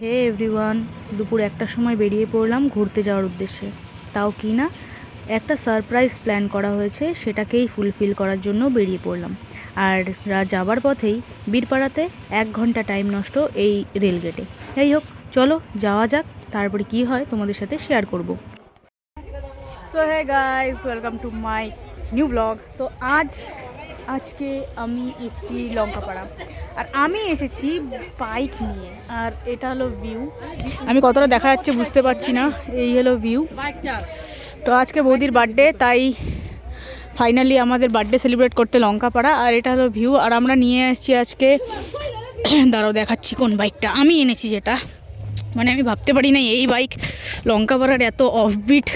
হে everyone, দুপুর একটার সময় বেরিয়ে পড়লাম ঘুরতে যাওয়ার উদ্দেশ্যে। তাও কি না, একটা সারপ্রাইজ প্ল্যান করা হয়েছে, সেটাকেই ফুলফিল করার জন্য বেরিয়ে পড়লাম। আর রা- যাবার পথেই বীরপাড়াতে এক ঘণ্টা টাইম নষ্ট এই রেলগেটে। যাই হোক, চলো যাওয়া যাক, তারপরে কি হয় তোমাদের সাথে শেয়ার করব। So hey guys welcome to my new blog তো আজ, আজকে আমি এসেছি লঙ্কাপাড়া। আর আমি এসেছি বাইক নিয়ে, আর এটা হলো ভিউ আমি কতটা দেখা যাচ্ছে বুঝতে পারছি না, এই হলো ভিউ তো আজকে বৌদির বার্থডে তাই ফাইনালি আমাদের বার্থডে সেলিব্রেট করতে লঙ্কাপাড়া, আর এটা হলো ভিউ আর আমরা নিয়ে এসেছি আজকে, দাঁড়াও দেখাচ্ছি কোন বাইকটা আমি এনেছি যেটা। মানে আমি ভাবতে পারি না এই বাইক লঙ্কাপাড়ার এত অফবিট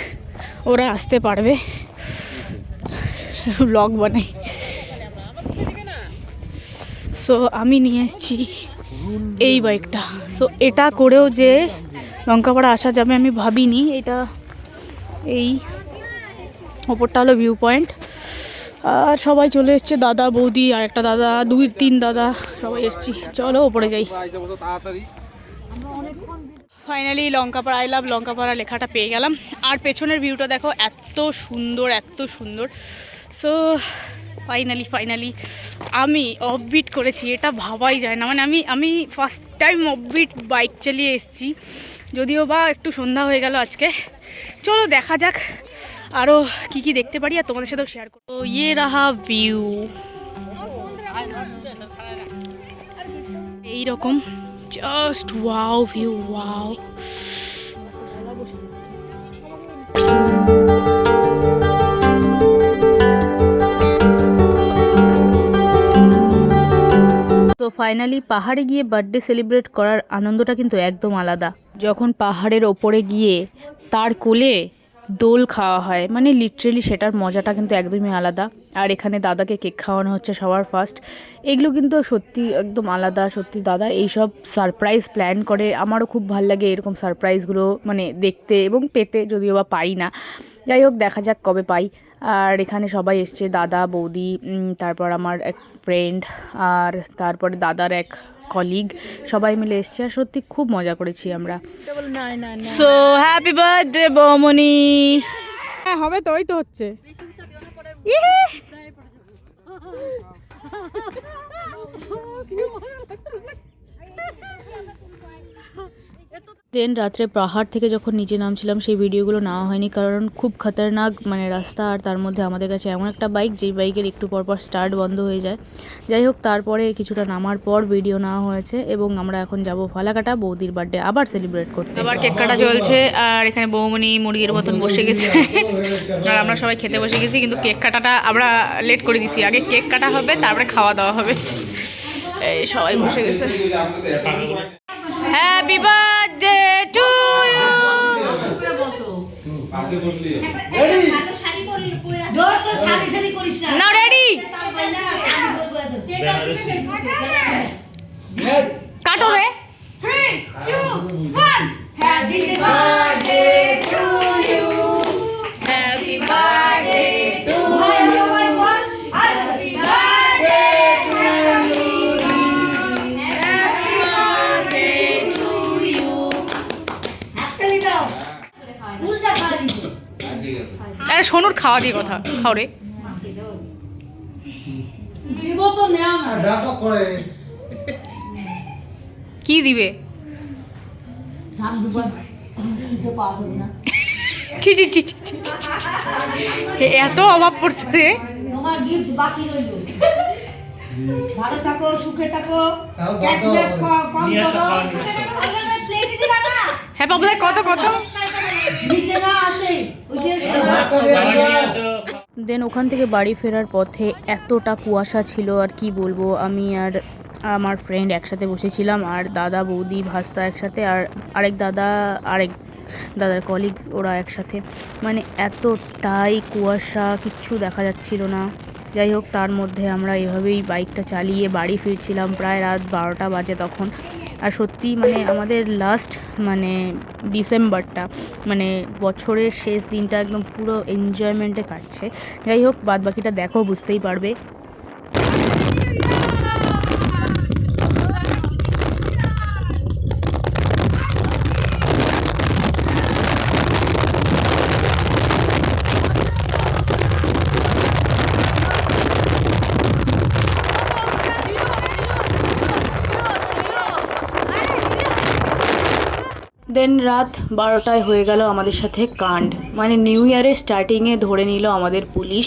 ওরা আসতে পারবে। ব্লগ বানাই। সো আমি নিয়ে এসেছি এই বাইকটা। সো এটা করেও যে লঙ্কাপাড়া আসা যাবে আমি ভাবিনি। এটা এই ওপরটা হলো ভিউ পয়েন্ট আর সবাই চলে এসছে, দাদা, বৌদি, আর একটা দাদা, দুই, তিন দাদা, সবাই এসছি। চলো ওপরে যাই। Finally Lankapara I love Lankapara লেখাটা পেয়ে গেলাম। আর পেছনের ভিউটা দেখো, এত সুন্দর এত সুন্দর। সো ফাইনালি ফাইনালি আমি অফবিট করেছি, এটা ভাবাই যায় না। মানে আমি আমি ফার্স্ট টাইম অফবিট বাইক চালিয়ে এসেছি। যদিও বা একটু সন্ধ্যা হয়ে গেল আজকে। চলো দেখা যাক আরও কি কি দেখতে পারি আর তোমাদের সাথেও শেয়ার করব। ইয়ে রাহা ভিউ এইরকম। জাস্ট ওয়াও ভিউ ওয়াও তো ফাইনালি পাহাড়ে গিয়ে বার্থডে সেলিব্রেট করার আনন্দটা কিন্তু একদম আলাদা। যখন পাহাড়ের ওপরে গিয়ে তার কোলে দোল খাওয়া হয়। মানে লিটারেলি সেটার মজাটা কিন্তু একদমই আলাদা। আর এখানে দাদাকে কেক খাওয়ানো হচ্ছে সবার ফার্স্ট এগুলো কিন্তু সত্যি একদম আলাদা, সত্যি দাদা এইসব সারপ্রাইজ প্ল্যান করে। আমারও খুব ভালো লাগে এরকম সারপ্রাইজগুলো মানে দেখতে এবং পেতে, যদিও বা পাই না। যাই হোক, দেখা যাক কবে পাই। আর এখানে সবাই এসছে, দাদা, বৌদি তারপর আমার এক ফ্রেন্ড আর তারপরে দাদার এক কলিগ সবাই মিলে এসছে আর সত্যি খুব মজা করেছি আমরা। সো হ্যাপি বার্থডে বমনি হ্যাঁ হবে তো ওই তো হচ্ছে। দেন রাত্রে পাহাড় থেকে যখন নিচে নামছিলাম, সেই ভিডিওগুলো নেওয়া হয়নি। কারণ খুব খতরনাক মানে রাস্তা, আর তার মধ্যে আমাদের কাছে এমন একটা বাইক যেই বাইকের একটু পর পর স্টার্ট বন্ধ হয়ে যায়। যাই হোক, তারপরে কিছুটা নামার পর ভিডিও নেওয়া হয়েছে এবং আমরা এখন যাব ফালাকাটা বৌদির বার্থডে আবার সেলিব্রেট করতে। আবার কেক কাটা চলছে, আর এখানে বৌমনি মুরগির মতন বসে গেছে। আর আমরা সবাই খেতে বসে গেছি, কিন্তু কেক কাটাটা আমরা লেট করে দিছি। আগে কেক কাটা হবে, তারপরে খাওয়া দাওয়া হবে। এই সবাই বসে গেছে। হ্যাঁ বার্থডে টু ইউ ধর তোর শাড়ি শাড়ি করিস না নাও রেডি কাটো রে Three, two, one. Happy birthday আরে সোনুর খাওয়া দিয়ে কথা খাও রে। দিব তো নেওয়া কি দিবে। এত অভাব পড়ছে রে। তোমার গিফট বাকি রইল। ভালো থাকো সুখে থাকো। ক্যাশলেস কম করো। প্লেটে দিবা না। হ্যাঁ বাবু কত কত? দেন ওখান থেকে বাড়ি ফেরার পথে এতটা কুয়াশা ছিল, আর কি বলব, আমি আর আমার ফ্রেন্ড একসাথে বসেছিলাম, আর দাদা, বৌদি, ভাস্তা একসাথে, আর আরেক দাদা, আরেক দাদার কলিগ ওরা একসাথে। মানে এতটাই কুয়াশা, কিচ্ছু দেখা যাচ্ছিল না। যাই হোক, তার মধ্যে আমরা এভাবেই বাইকটা চালিয়ে বাড়ি ফিরছিলাম, প্রায় রাত বারোটা বাজে তখন। আর সত্যি মানে আমাদের লাস্ট মানে ডিসেম্বরটা মানে বছরের শেষ দিনটা একদম পুরো এনজয়মেন্টে কাটছে। যাই হোক বাদ বাকিটা দেখো, বুঝতেই পারবে। দেন রাত বারোটায় হয়ে গেল আমাদের সাথে কাণ্ড। মানে নিউ ইয়ারের স্টার্টিংয়ে ধরে নিল আমাদের পুলিশ।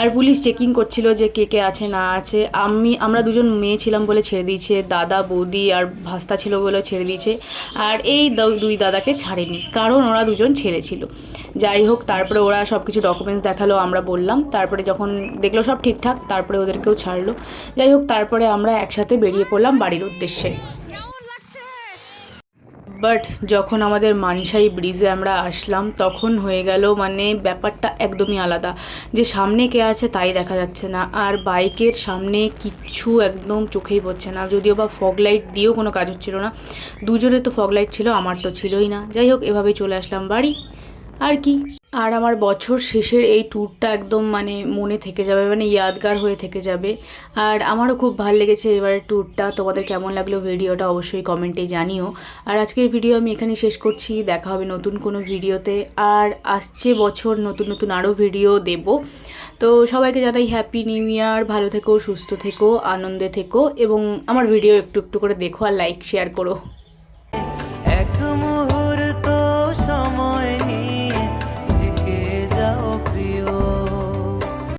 আর পুলিশ চেকিং করছিল যে কে কে আছে, না আছে। আমি, আমরা দুজন মেয়ে ছিলাম বলে ছেড়ে দিয়েছে। দাদা, বৌদি আর ভাস্তা ছিল বলে ছেড়ে দিয়েছে। আর এই দুই দাদাকে ছাড়েনি, কারণ ওরা দুজন ছেড়ে ছিল যাই হোক, তারপরে ওরা সব কিছু ডকুমেন্টস দেখাল, আমরা বললাম। তারপরে যখন দেখল সব ঠিকঠাক, তারপরে ওদেরকেও ছাড়লো। যাই হোক, তারপরে আমরা একসাথে বেরিয়ে পড়লাম বাড়ির উদ্দেশ্যে। বাট যখন আমাদের মানসাই ব্রিজে আমরা আসলাম, তখন হয়ে গেল মানে ব্যাপারটা একদমই আলাদা। যে সামনে কে আছে তাই দেখা যাচ্ছে না, আর বাইকের সামনে কিচ্ছু একদম চোখেই পড়ছে না। যদিও বা ফগ লাইট দিয়েও কোনো কাজ হচ্ছিল না, দুজনের তো ফগ লাইট ছিল, আমার তো ছিলই না। যাই হোক, এভাবেই চলে আসলাম বাড়ি। আর কি? আর আমার বছর শেষের এই ট্যুরটা একদম মানে মনে থেকে যাবে মানে ইয়াদগার হয়ে থেকে যাবে। আর আমারও খুব ভালো লেগেছে এবারের ট্যুরটা তোমাদের কেমন লাগল ভিডিওটা অবশ্যই কমেন্টে জানিও। আর আজকের ভিডিও আমি এখানে শেষ করছি। দেখা হবে নতুন কোনো ভিডিওতে। আর আসছে বছর নতুন নতুন আরও ভিডিও দেব। তো সবাইকে জানাই হ্যাপি নিউ ইয়ার ভালো থেকো, সুস্থ থেকো, আনন্দে থেকো। এবং আমার ভিডিও একটু একটু করে দেখো আর লাইক শেয়ার করো।